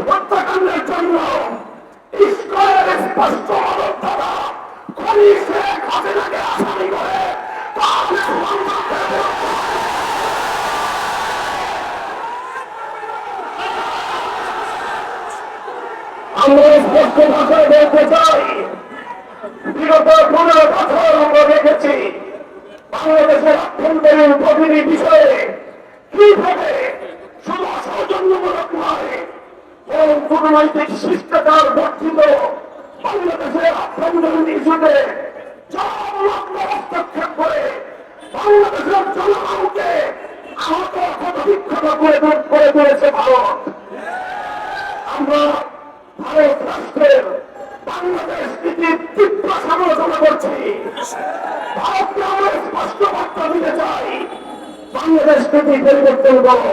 হত্যাকাণ্ডের জন্য ইস্কয়ের স্পষ্ট মদত দ্বারা খনি শেখ হাসিনাকে আসামি করে আমরা স্পষ্ট বাংলাদেশের আভ্যন্তরীণ প্রতিটি বিষয়ে কীভাবে কূটনৈতিক শিষ্টাচার বর্ধিত বাংলাদেশের আভ্যন্তরীণ ইস্যুতে হস্তক্ষেপ করে বাংলাদেশের জনগণকে আহত ক্ষত বিক্ষত করে করে তুলেছে ভারত। আমরা ভারত রাষ্ট্রের বাংলাদেশ তীব্র সমালোচনা করছি। ভারতকে আমরা স্পষ্ট বার্তা দিতে চাই, বাংলাদেশ নীতি পরিবর্তন করো।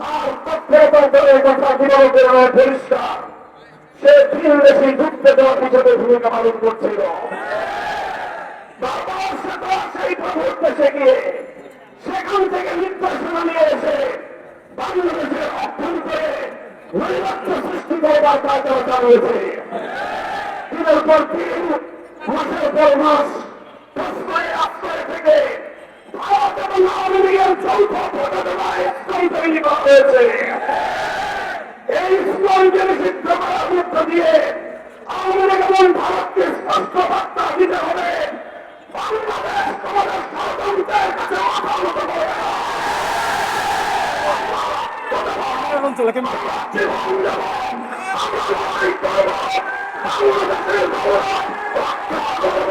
তার তৎপরতার কথা কীভাবে বেরোয় পরিষ্কার? সে তিন দেশি ঢুকতে দেওয়ার পিছনে ভূমিকা পালন করছিল। বারবার সে তো সেই প্রভুর দেশে গিয়ে সেখান থেকে নির্দেশনা নিয়ে এসে সৃষ্টি করবার থেকে ভারত এবং আওয়ামী লীগের যৌথ প্রযোজনায় স্কুল তৈরি করা হয়েছে এই স্কুলকে নিষিদ্ধ করার মধ্য দিয়ে আওয়ামী লীগ এবং ভারতকে স্পষ্ট বার্তা দিতে হবে বাংলাদেশ তোমাদের ষড়যন্ত্রের কাছে মাথা নত করবে জীবন দেব, আমরা লড়াই করব, বাংলাদেশের গৌরব রক্ষা করব।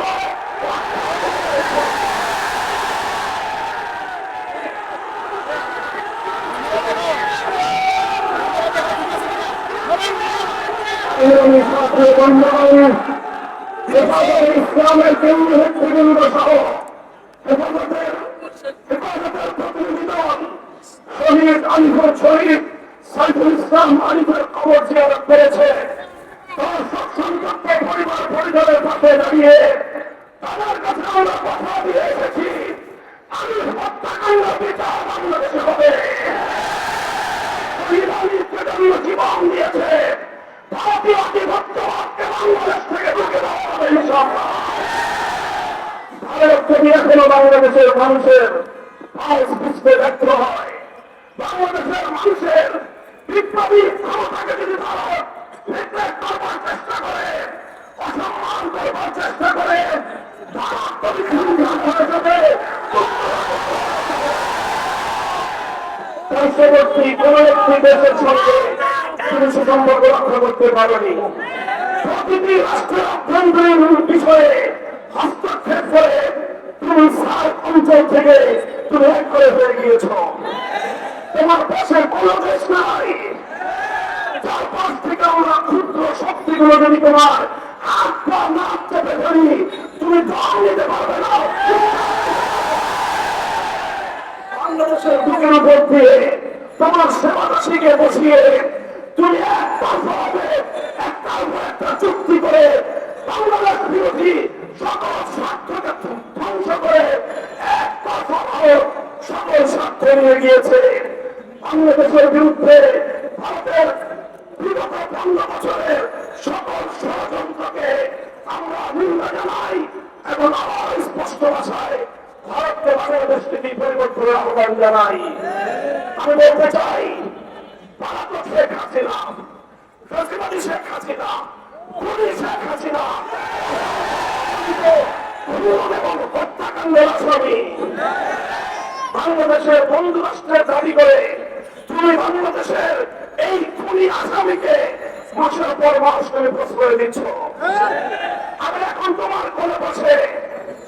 ইসলামী ছাত্র বন্ধন হেফাজতে ইসলামের কেন্দ্র নেতৃবৃন্দ সহ হেফাজতের হেফাজতের প্রতিনিধি দল শহীদ আলিফুর শহীদ সাইফুল ইসলাম আলিফের আমরা কথা দিয়ে এসেছি আমি হত্যাকাণ্ড বিচার বাংলাদেশে এখনও বাংলাদেশের মানুষের ব্যর্থ হয় বাংলাদেশের মানুষের বিপ্লবী ক্ষমতাকে যদি ভারত করবার চেষ্টা করে অসম্মান করবার চেষ্টা করে ভারত কোন একটি দেশের সঙ্গে তুমি সুসম্পর্ক রক্ষা করতে পারোনি। প্রতিটি রাষ্ট্রের অভ্যন্তরীণ বিষয়ে হস্তক্ষেপ করে তুমি সার্ক অঞ্চল থেকে তুমি এক করে হয়ে গিয়েছ। তোমার পাশের কোন দেশ নাই। চারপাশ থেকে আমরা ক্ষুদ্র শক্তিগুলো যদি তোমার হাত পা না চেপে ধরি, তুমি দল নিতে পারবে না। বাংলাদেশের বুকের উপর দিয়ে তোমার সেবাদাসীকে বসিয়ে তুমি একতরফাভাবে উপর একটা চুক্তি করে বাংলাদেশ বিরোধী সকল স্বার্থকে ধ্বংস করে একতরফাভাবে সকল স্বার্থ নিয়ে গিয়েছে। বাংলাদেশের বিরুদ্ধে ভারতের বিগত পনেরো বছরের সকল ষড়যন্ত্রকে আমরা নিন্দা জানাই এবং আবার স্পষ্ট ভাষায় ভারতকে বাংলাদেশ নীতি পরিবর্তনের আহ্বান জানাই। আমি বলতে চাই বাংলাদেশের বন্ধু রাষ্ট্রের দাবি করে তুমি বাংলাদেশের এই খুনি আসামিকে মাসের পর মাস তুমি প্রশ্রয় দিচ্ছ। আমি এখন তোমার কোলে বসে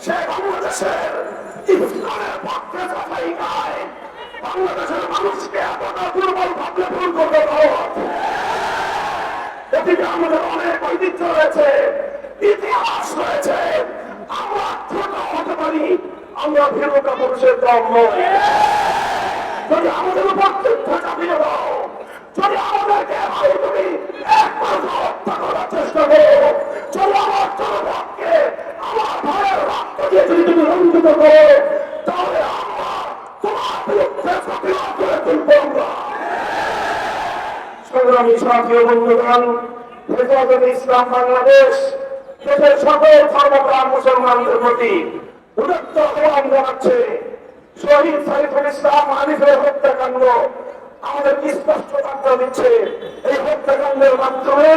সে বাংলাদেশের ইসলামের পক্ষে সাফাই গায় বাংলাদেশের মানুষকে এতটা দুর্বল ভাবলে ভুল করতে পারো এদিকে আমাদের অনেক ঐতিহ্য রয়েছে ইতিহাস রয়েছে আমরা ছোট হতে পারি আমরা ফেরোকা পুরুষের দম নই যদি আমাদের উপর যুদ্ধ চাপিয়ে দাও। যদি আমাদেরকে ভাই তুমি হেফাজত ইসলাম বাংলাদেশ, দেশের সকল ধর্মপ্রাণ মুসলমানদের প্রতি শহীদ ইসলাম হত্যাকাণ্ড আমাদের স্পষ্ট বার্তা দিচ্ছে। এই হত্যাকাণ্ডের মাধ্যমে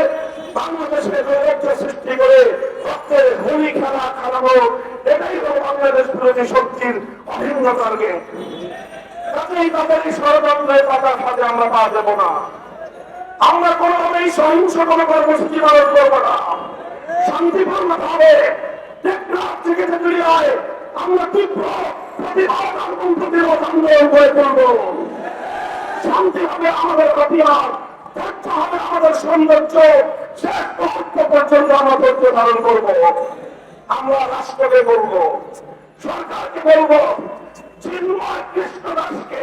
সৃষ্টি করে রক্তের খেলা খেলানো এটাই হল বাংলাদেশ বিরোধী শক্তির অভিন্ন টার্গেট তাদের ষড়যন্ত্রের পাতা ফাঁদে আমরা পা দেবো না। আমরা কোনোভাবেই সহিংস কোনো কর্মসূচি পালন করব না। শান্তিপূর্ণ ভাবে থেকে তেঁতুলিয়ায় আমরা তীব্র প্রতিবাদ এবং প্রতিরোধ আন্দোলন করে তুলব। শান্তি হবে আমাদের হাতিয়ার ধৈর্য হবে আমাদের সৌন্দর্য। শেষ মুহূর্ত পর্যন্ত আমরা ধৈর্য ধারণ করব। আমরা রাষ্ট্রকে বলব, সরকারকে বলব, চিন্ময় কৃষ্ণ দাসকে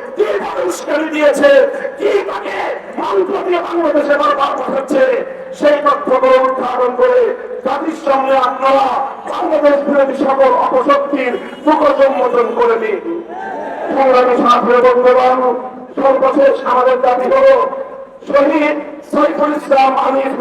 উস্কানি দিয়েছে। কি তাকে? মন্ত্র দিয়ে বাংলাদেশে বারবার পাঠাচ্ছে সেই তথ্যগুলো উদ্ঘাটন করে। জাতির সামনে আপনারা বাংলাদেশ বিরোধী সকল অপশক্তির মুখোশ উন্মোচন করে দিন। সংগ্রামী সাথে বন্ধুগণ, সর্বশেষ আমাদের দাবি হল শহীদ সাইফুল ইসলাম আমির